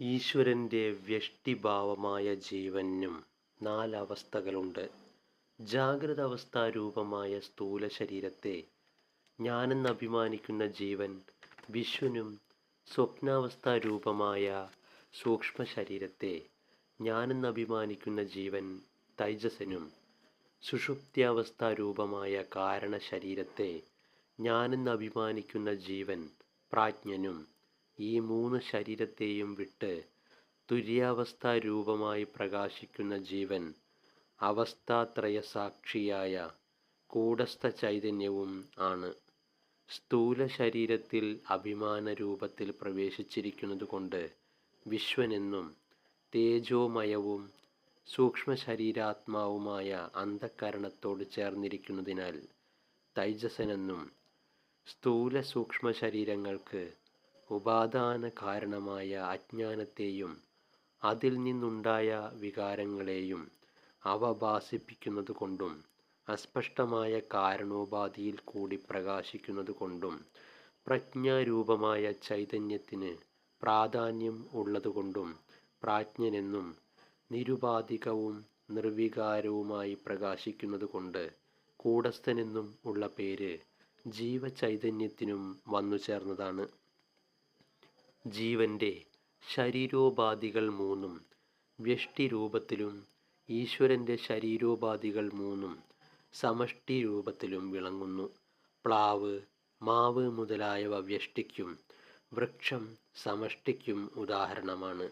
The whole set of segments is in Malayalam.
ഈശ്വരന്റെ വ്യഷ്ടിഭാവമായ ജീവനും നാലവസ്ഥകളുണ്ട്. ജാഗ്രത അവസ്ഥാ രൂപമായ സ്ഥൂല ശരീരത്തെ ഞാനെന്ന് അഭിമാനിക്കുന്ന ജീവൻ വിശ്വനും സ്വപ്നാവസ്ഥാരൂപമായ ഞാനെന്ന് അഭിമാനിക്കുന്ന ജീവൻ തൈജസനും തൈജസ്സനും സുഷുപ്ത്യാവസ്ഥാരൂപമായ ഞാനെന്ന് അഭിമാനിക്കുന്ന ജീവൻ പ്രാജ്ഞനും ഈ മൂന്ന് ശരീരത്തെയും വിട്ട് തുര്യാവസ്ഥാരൂപമായി പ്രകാശിക്കുന്ന ജീവൻ അവസ്ഥാത്രയസാക്ഷിയായ കൂടസ്ഥ ചൈതന്യവും ആണ്. സ്ഥൂല ശരീരത്തിൽ അഭിമാന രൂപത്തിൽ പ്രവേശിച്ചിരിക്കുന്നതുകൊണ്ട് വിശ്വനെന്നും തേജോമയവും സൂക്ഷ്മ ശരീരാത്മാവുമായ അന്ധക്കരണത്തോട് ചേർന്നിരിക്കുന്നതിനാൽ തൈജസ്സനെന്നും സ്ഥൂലസൂക്ഷ്മശരീരങ്ങൾക്ക് ഉപാദാനകാരണമായ അജ്ഞാനത്തെയും അതിൽ നിന്നുണ്ടായ വികാരങ്ങളെയും അവ ഭാസിപ്പിക്കുന്നതുകൊണ്ടും അസ്പഷ്ടമായ കാരണോപാധിയിൽ കൂടി പ്രകാശിക്കുന്നത് പ്രകാശിക്കുന്നതുകൊണ്ടും പ്രജ്ഞാരൂപമായ ചൈതന്യത്തിന് പ്രാധാന്യം ഉള്ളതുകൊണ്ടും പ്രാജ്ഞനെന്നും നിരുപാധികവും നിർവികാരവുമായി പ്രകാശിക്കുന്നത് കൊണ്ട് കൂടസ്ഥനെന്നും ഉള്ള പേര് ജീവചൈതന്യത്തിനും വന്നുചേർന്നതാണ്. ജീവന്റെ ശരീരോപാധികൾ മൂന്നും വ്യഷ്ടി രൂപത്തിലും ഈശ്വരന്റെ ശരീരോപാധികൾ മൂന്നും സമഷ്ടി രൂപത്തിലും വിളങ്ങുന്നു. പ്ലാവ്, മാവ് മുതലായവ വ്യഷ്ടിക്കും വൃക്ഷം സമഷ്ടിക്കും ഉദാഹരണമാണ്.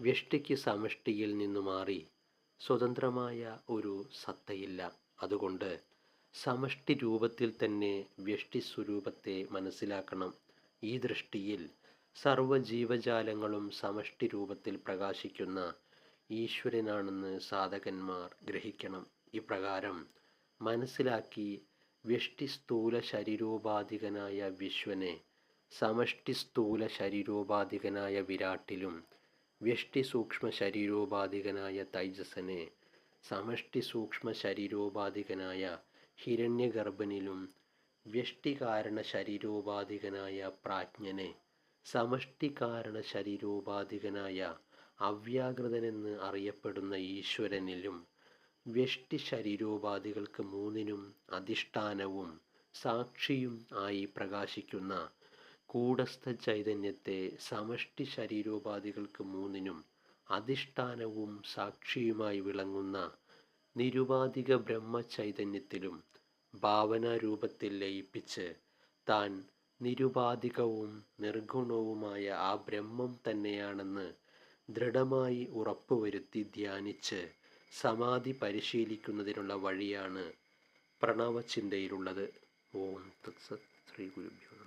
വ്യഷ്ടിക്ക് സമഷ്ടിയിൽ നിന്നു മാറി സ്വതന്ത്രമായ ഒരു സത്തയില്ല. അതുകൊണ്ട് സമഷ്ടി രൂപത്തിൽ തന്നെ വ്യഷ്ടി സ്വരൂപത്തെ മനസ്സിലാക്കണം. ഈ ദൃഷ്ടിയിൽ സർവജീവജാലങ്ങളും സമഷ്ടിരൂപത്തിൽ പ്രകാശിക്കുന്ന ഈശ്വരനാണെന്ന് സാധകന്മാർ ഗ്രഹിക്കണം. ഇപ്രകാരം മനസ്സിലാക്കി വ്യഷ്ടി സ്ഥൂല ശരീരോപാധികനായ വിശ്വനെ സമഷ്ടി സ്ഥൂല ശരീരോപാധികനായ വിരാട്ടിലും വ്യഷ്ടി സൂക്ഷ്മ ശരീരോപാധികനായ തൈജസനെ വ്യഷ്ടിസൂക്ഷ്മശരീരോപാധികനായ സൂക്ഷ്മ ശരീരോപാധികനായ ഹിരണ്യഗർഭനിലും വ്യഷ്ടികാരണശരീരോപാധികനായ പ്രാജ്ഞനെ സമഷ്ടികാരണശരീരോപാധികനായ അവ്യാകൃതനെന്ന് അറിയപ്പെടുന്ന ഈശ്വരനിലും വ്യഷ്ടി ശരീരോപാധികൾക്ക് മൂന്നിനും അധിഷ്ഠാനവും സാക്ഷിയും ആയി പ്രകാശിക്കുന്ന കൂടസ്ഥ ചൈതന്യത്തെ സമഷ്ടി ശരീരോപാധികൾക്ക് മൂന്നിനും അധിഷ്ഠാനവും സാക്ഷിയുമായി വിളങ്ങുന്ന നിരുപാധിക ബ്രഹ്മചൈതന്യത്തിലും ഭാവനാരൂപത്തിൽ ലയിപ്പിച്ച് താൻ നിരുപാധികവും നിർഗുണവുമായ ആ ബ്രഹ്മം തന്നെയാണെന്ന് ദൃഢമായി ഉറപ്പുവരുത്തി ധ്യാനിച്ച് സമാധി പരിശീലിക്കുന്നതിനുള്ള വഴിയാണ് പ്രണവചിന്തയിലുള്ളത്. ഓം തത്സത് ശ്രീ ഗുരുഭ്യോ